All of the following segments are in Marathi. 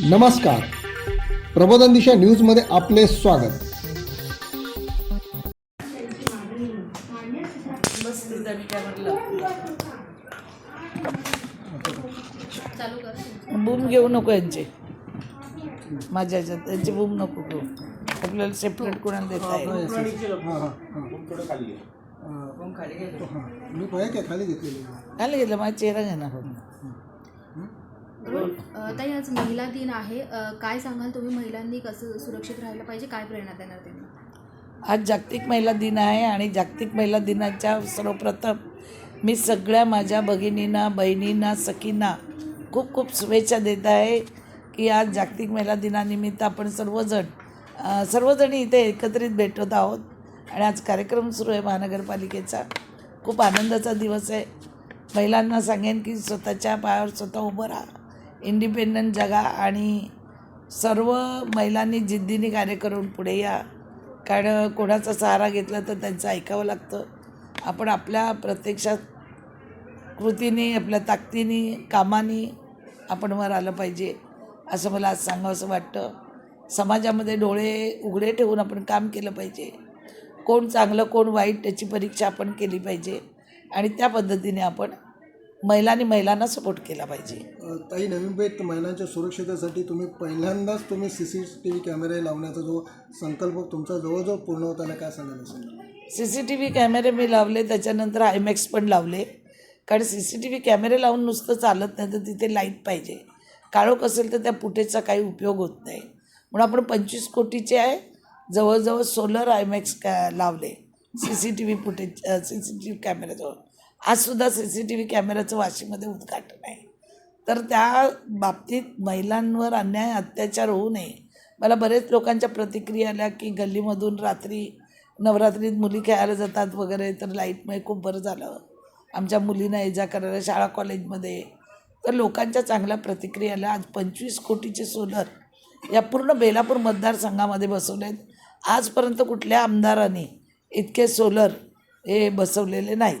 नमस्कार. प्रबोधन दिशा न्यूजमध्ये आपले स्वागत. बूम घेऊ नको यांचे. माझ्या ह्याच्यात. त्यांचे बूम नको घेऊ. आपल्याला सेपरेट कोणाला देता येईल मी पाहिजे काय खाली घेतलेली? काय गेलं. माझा चेहरा घेणार. ताई आज महिला दिन आहे. काय सांगाल तुम्ही महिलांनी कसं सुरक्षित राहायला पाहिजे? काय प्रेरणा देणार त्यांना? आज जागतिक महिला दिन आहे आणि जागतिक महिला दिनाच्या सर्वप्रथम मी सगळ्या माझ्या भगिनींना बहिणींना सखींना खूप खूप शुभेच्छा देत आहे की आज जागतिक महिला दिनानिमित्त आपण सर्वजण सर्वजणी इथे एकत्रित भेटत आहोत. आणि आज कार्यक्रम सुरू आहे महानगरपालिकेचा. खूप आनंदाचा दिवस आहे. महिलांना सांगेन की स्वतःच्या पायावर स्वतः उभं राहा. इंडिपेंडंट जगा आणि सर्व महिलांनी जिद्दीने कार्य करून पुढे या. कारण कोणाचा सहारा घेतला तर त्यांचं ऐकावं लागतं. आपण आपल्या प्रत्यक्षात कृतीने आपल्या ताकदीने कामाने आपण वर आलं पाहिजे असं मला आज सांगावंसं वाटतं. समाजामध्ये डोळे उघडे ठेवून आपण काम केलं पाहिजे. कोण चांगलं कोण वाईट त्याची परीक्षा आपण केली पाहिजे. आणि त्या पद्धतीने आपण महिलांनी महिलांना सपोर्ट केला पाहिजे. ताई नवी मुंबईत महिलांच्या सुरक्षितेसाठी तुम्ही पहिल्यांदाच तुम्ही सी सी टी व्ही कॅमेरे लावण्याचा जो संकल्प तुमचा जवळजवळ पूर्ण होताना काय सांगाल असेल सी सी टी व्ही कॅमेरे मी लावले त्याच्यानंतर आयमॅक्स पण लावले. कारण सी सी टी व्ही कॅमेरे लावून नुसतं चालत नाही तर तिथे लाइट पाहिजे. काळोख असेल तर त्या फुटेजचा काही उपयोग होत नाही. म्हणून आपण पंचवीस कोटीचे आहे जवळजवळ सोलर आयमॅक्स कॅ लावले. C C T V footage C C T V कॅमेऱ्याजवळ आजसुद्धा सी सी टी व्ही कॅमेऱ्याचं वाशीमध्ये उद्घाटन आहे. तर त्या बाबतीत महिलांवर अन्याय अत्याचार होऊ नये. मला बरेच लोकांच्या प्रतिक्रिया आल्या की गल्लीमधून रात्री नवरात्रीत मुली खेळायला जातात वगैरे तर लाईटमुळे खूप बरं झालं. आमच्या मुलींना ये करायला शाळा कॉलेजमध्ये. तर लोकांच्या चांगल्या प्रतिक्रिया आल्या. आज पंचवीस कोटीचे सोलर या पूर्ण बेलापूर मतदारसंघामध्ये बसवलेत. आजपर्यंत कुठल्या आमदाराने इतके सोलर हे बसवलेले नाहीत.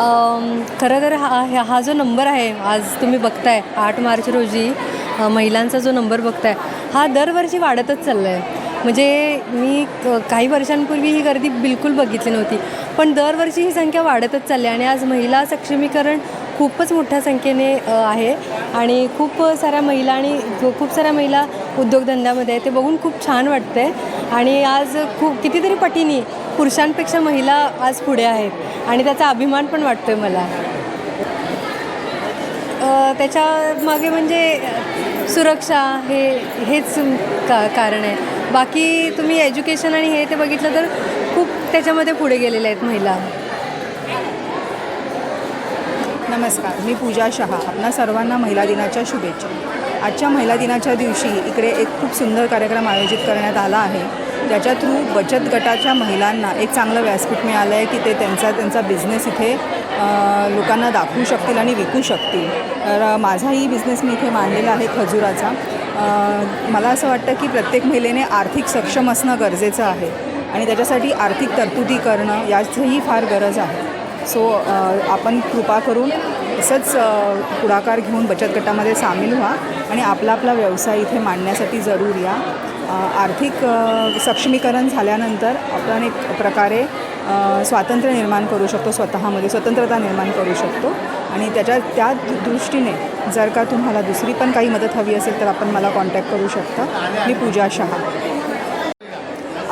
खरं तर हा हा- जो नंबर आहे आज तुम्ही बघताय आठ मार्च रोजी महिलांचा जो नंबर बघताय हा दरवर्षी वाढतच चालला आहे म्हणजे मी काही वर्षांपूर्वी ही गर्दी बिलकुल बघितली नव्हती पण दरवर्षी ही संख्या वाढतच चालली आहे आणि आज महिला सक्षमीकरण खूपच मोठ्या संख्येने आहे आणि खूप साऱ्या महिला आणि खूप साऱ्या महिला उद्योगधंद्यामध्ये आहे ते बघून खूप छान वाटतं आहे आणि आज खूप कितीतरी पटीने पुरुषांपेक्षा महिला आज पुढे आहेत आणि त्याचा अभिमान पण वाटतो आहे मला त्याच्यामागे म्हणजे सुरक्षा हे हेच का कारण आहे. बाकी तुम्ही एज्युकेशन आणि हे ते बघितलं तर खूप त्याच्यामध्ये पुढे गेलेल्या आहेत महिला. नमस्कार मी पूजा शहा. आपणा सर्वांना महिला दिनाच्या शुभेच्छा. आजच्या महिला दिनाच्या दिवशी इकडे एक खूप सुंदर कार्यक्रम आयोजित करण्यात आला आहे. ज्याच्या थ्रू बचत गटाच्या महिलांना एक चांगलं व्यासपीठ मिळालं आहे की ते त्यांचा त्यांचा बिझनेस इथे लोकांना दाखवू शकतील आणि विकू शकतील. तर माझाही बिझनेस मी इथे मांडलेला आहे खजुराचा. मला असं वाटतं की प्रत्येक महिलेने आर्थिक सक्षम असणं गरजेचं आहे आणि त्याच्यासाठी आर्थिक तरतुदी करणं याचीही फार गरज आहे. सो आपण कृपा करून असंच पुढाकार घेऊन बचत गटामध्ये सामील व्हा आणि आपला आपला व्यवसाय इथे मांडण्यासाठी जरूर या. आर्थिक सक्षमीकरण झाल्यानंतर आपण एक प्रकारे स्वातंत्र्य निर्माण करू शकतो स्वतःमध्ये स्वतंत्रता निर्माण करू शकतो. आणि त्याच्या त्या दृष्टीने जर का तुम्हाला दुसरी पण काही मदत हवी असेल तर आपण मला कॉन्टॅक्ट करू शकता. मी पूजा शहा.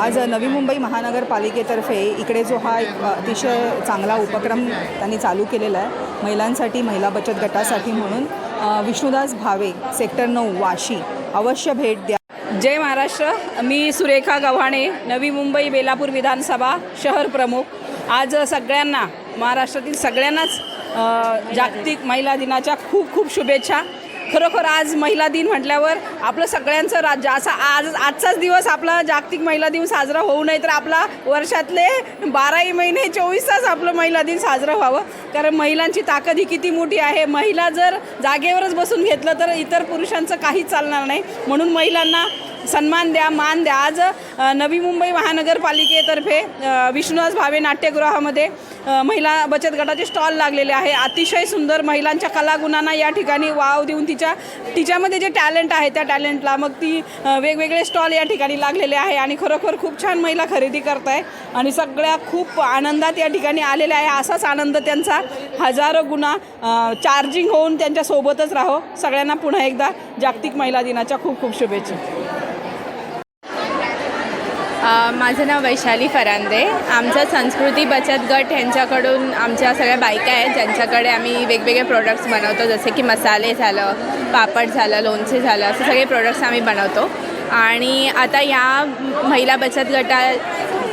आज नवी मुंबई महानगरपालिकेतर्फे इकडे जो हा एक अतिशय चांगला उपक्रम त्यांनी चालू केलेला आहे महिलांसाठी महिला बचत गटासाठी म्हणून विष्णुदास भावे सेक्टर नऊ वाशी अवश्य भेट द्या. जय महाराष्ट्र. मी सुरेखा गव्हाणे नवी मुंबई बेलापूर विधानसभा शहर प्रमुख. आज सगळ्यांना महाराष्ट्रातील सगळ्यांनाच जागतिक महिला दिनाच्या खूप खूप शुभेच्छा. खरोखर आज महिला दिन म्हटल्यावर आपलं सगळ्यांचं राज्य असा आज आजचाच दिवस आपला जागतिक महिला दिन साजरा होऊ नये तर आपला वर्षातले बाराही महिने चोवीस तास आपलं महिला दिन साजरं व्हावं. कारण महिलांची ताकद ही किती मोठी आहे. महिला जर जागेवरच बसून घेतलं तर इतर पुरुषांचं काहीच चालणार नाही. म्हणून महिलांना सन्मान द्या मान द्या. आज नवी मुंबई महानगरपालिकेतर्फे विष्णुदास भावे नाट्यगृहामध्ये महिला बचत गटाचे स्टॉल लागलेले आहे. अतिशय सुंदर महिलांच्या कलागुणांना या ठिकाणी वाव देऊन तिच्या तिच्यामध्ये जे टॅलेंट आहे त्या टॅलेंटला मग ती वेगवेगळे स्टॉल या ठिकाणी लागलेले आहे आणि खरोखर खूप छान महिला खरेदी करत आहे आणि सगळ्या खूप आनंदात या ठिकाणी आलेल्या आहे. असाच आनंद त्यांचा. हजारो गुणा चार्जिंग होऊन त्यांच्यासोबतच राहो. सगळ्यांना पुन्हा एकदा जागतिक महिला दिनाच्या खूप खूप शुभेच्छा. माझं नाव वैशाली फरांदे. आमचा संस्कृती बचत गट ह्यांच्याकडून आमच्या सगळ्या बायका आहेत ज्यांच्याकडे आम्ही वेगवेगळे प्रोडक्ट्स बनवतो. जसे की मसाले झालं पापड झालं लोणचे झालं असे सगळे प्रोडक्ट्स आम्ही बनवतो. आणि आता या महिला बचत गटा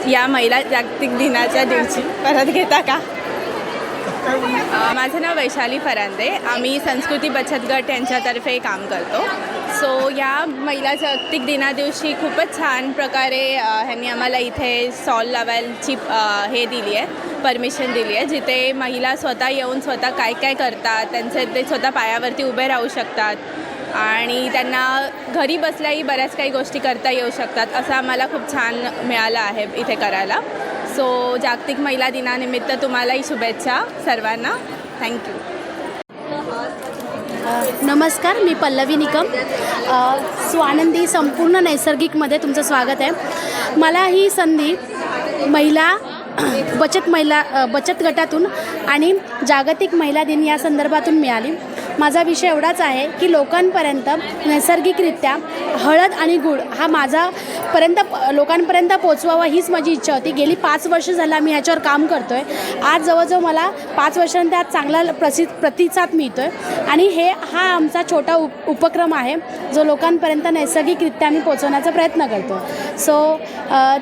या महिला जागतिक दिनाच्या दिवशी परत घेता का? माझं नाव वैशाली फरांदे. आम्ही संस्कृती बचत गट यांच्यातर्फे काम करतो. सो या महिला जागतिक दिनादिवशी खूपच छान प्रकारे ह्यांनी आम्हाला इथे स्टॉल लावायची हे दिली आहे परमिशन दिली आहे जिथे महिला स्वतः येऊन स्वतः काय काय करतात त्यांचे ते स्वतः पायावरती उभे राहू शकतात आणि त्यांना घरी बसल्याही बऱ्याच काही गोष्टी करता येऊ शकतात असं आम्हाला खूप छान मिळालं आहे इथे करायला. सो जागतिक महिला दिनानिमित्त तुम्हालाही शुभेच्छा सर्वांना. थँक्यू नमस्कार मी पल्लवी निकम. स्वानंदी संपूर्ण नैसर्गिकमध्ये तुमचं स्वागत आहे. मला ही संधी महिला बचत महिला बचत गटातून आणि जागतिक महिला दिन या संदर्भातून मिळाली. माझा विषय एवढाच आहे की लोकांपर्यंत नैसर्गिकरित्या हळद आणि गुळ हा माझा पर्यंत लोकांपर्यंत पोचवावा हीच माझी इच्छा होती. गेली पाच वर्ष झालं मी ह्याच्यावर काम करतो आहे आज जवळजवळ मला पाच वर्षानंतर आज चांगला प्रसिद्ध प्रतिसाद मिळतो आहे आणि हे हा आमचा छोटा उप उपक्रम आहे जो लोकांपर्यंत नैसर्गिकरित्या आम्ही पोचवण्याचा प्रयत्न करतो सो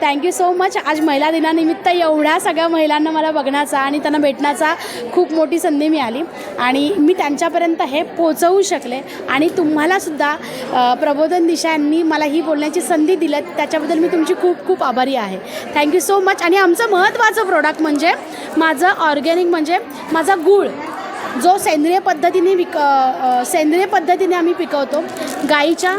थँक्यू सो मच आज महिला दिनानिमित्त एवढ्या सगळ्या महिलांना मला बघण्याचा आणि त्यांना भेटण्याचा खूप मोठी संधी मिळाली. आणि मी त्यांच्यापर्यंत हे पोचवू शकले. आणि तुम्हालासुद्धा uh, प्रबोधन दिशा यांनी मला ही बोलण्याची संधी दिलं त्याच्याबद्दल मी तुमची खूप खूप आभारी आहे. थँक्यू सो मच आणि आमचं महत्त्वाचं प्रोडक्ट म्हणजे माझं ऑर्गॅनिक म्हणजे माझा गूळ. जो सेंद्रिय पद्धतीने विक uh, uh, सेंद्रिय पद्धतीने आम्ही पिकवतो. गाईच्या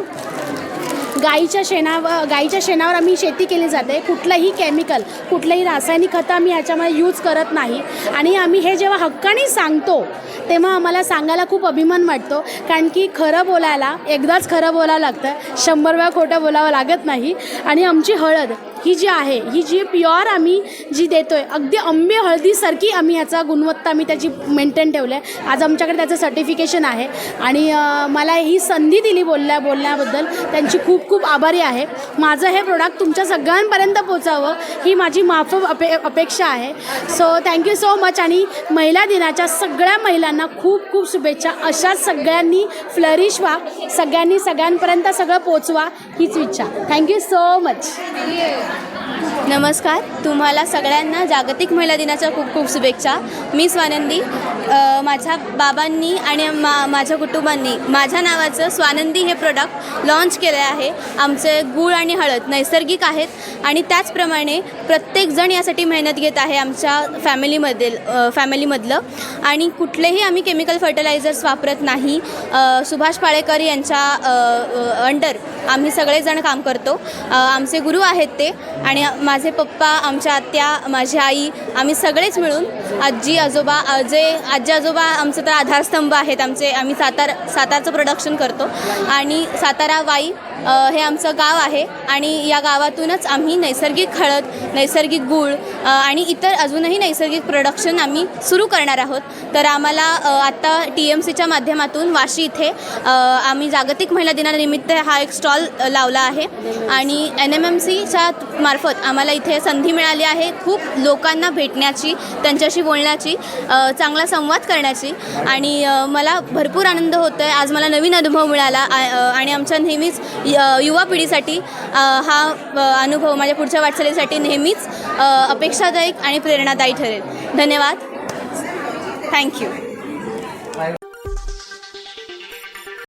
गाईच्या शेणावर गाईच्या शेणावर आम्ही शेती केली जाते. कुठलंही केमिकल कुठलंही रासायनिक खतं आम्ही ह्याच्यामध्ये यूज करत नाही. आणि आम्ही हे जेव्हा हक्काने सांगतो तेव्हा आम्हाला सांगायला खूप अभिमान वाटतो. कारण की खरं बोलायला एकदाच खरं बोलावं लागतं. शंभर वेळा खोटं बोलावं लागत नाही. आणि आमची हळद ही जी आहे ही जी प्युअर आम्ही जी देतो आहे अगदी आंबे हळदीसारखी आम्ही ह्याचा गुणवत्ता आम्ही त्याची मेंटेन ठेवलं आहे आज आमच्याकडे त्याचं सर्टिफिकेशन आहे आणि मला ही संधी दिली बोलल्या बोलण्याबद्दल. त्यांची खूप खूप आभारी आहे. माझं हे प्रोडक्ट तुमच्या सगळ्यांपर्यंत पोचावं ही माझी माफ अपे अपेक्षा आहे. सो थँक्यू सो मच आणि महिला दिनाच्या सगळ्या महिलांना खूप खूप शुभेच्छा. अशाच सगळ्यांनी फ्लरिश व्हा सगळ्यांनी सगळ्यांपर्यंत सगळं पोचवा हीच इच्छा. थँक्यू सो मच नमस्कार. तुम्हाला सगळ्यांना जागतिक महिला दिनाच्या खूप खूप शुभेच्छा. मी स्वानंदी. माझ्या बाबांनी आणि मा माझ्या कुटुंबांनी माझ्या नावाचं स्वानंदी हे प्रोडक्ट लॉन्च केले आहे. आमचे गूळ आणि हळद नैसर्गिक आहेत आणि त्याचप्रमाणे प्रत्येकजण यासाठी मेहनत घेत आहे आमच्या फॅमिलीमधील फॅमिलीमधलं आणि कुठलेही आम्ही केमिकल फर्टिलायझर्स वापरत नाही. सुभाष पाळेकर यांच्या अंडर आम्ही सगळेजण काम करतो. आमचे गुरु आहेत ते. आणि माझे पप्पा आमच्या आत्या माझी आई आम्ही सगळेच मिळून आजी आजोबा जे आजी आजोबा आमचं तर आधारस्तंभ आहेत. आमचे आम्ही सातार सातारचं प्रोडक्शन करतो. आणि सातारा वाई हे आमचं गाव आहे. आणि या गावातूनच आम्ही नैसर्गिक हळद नैसर्गिक गूळ आणि इतर अजूनही नैसर्गिक प्रोडक्शन आम्ही सुरू करणार आहोत. तर आम्हाला आत्ता टी एम सीच्या माध्यमातून वाशी इथे आम्ही जागतिक महिला दिनानिमित्त हा एक स्टॉल लावला आहे. आणि एन एम एम सीच्या मार्फत आम्हाला इथे संधी मिळाली आहे. खूप लोकांना भेटण्याची त्यांच्याशी बोलण्याची चांगला संवाद करण्याची. आणि मला भरपूर आनंद होतो आहे आज मला नवीन अनुभव मिळाला. आणि आमच्या नेहमीच य- युवा पिढीसाठी हा अनुभव माझ्या पुढच्या वाटचालीसाठी नेहमीच अपेक्षादायक आणि प्रेरणादायी ठरेल. धन्यवाद. थँक्यू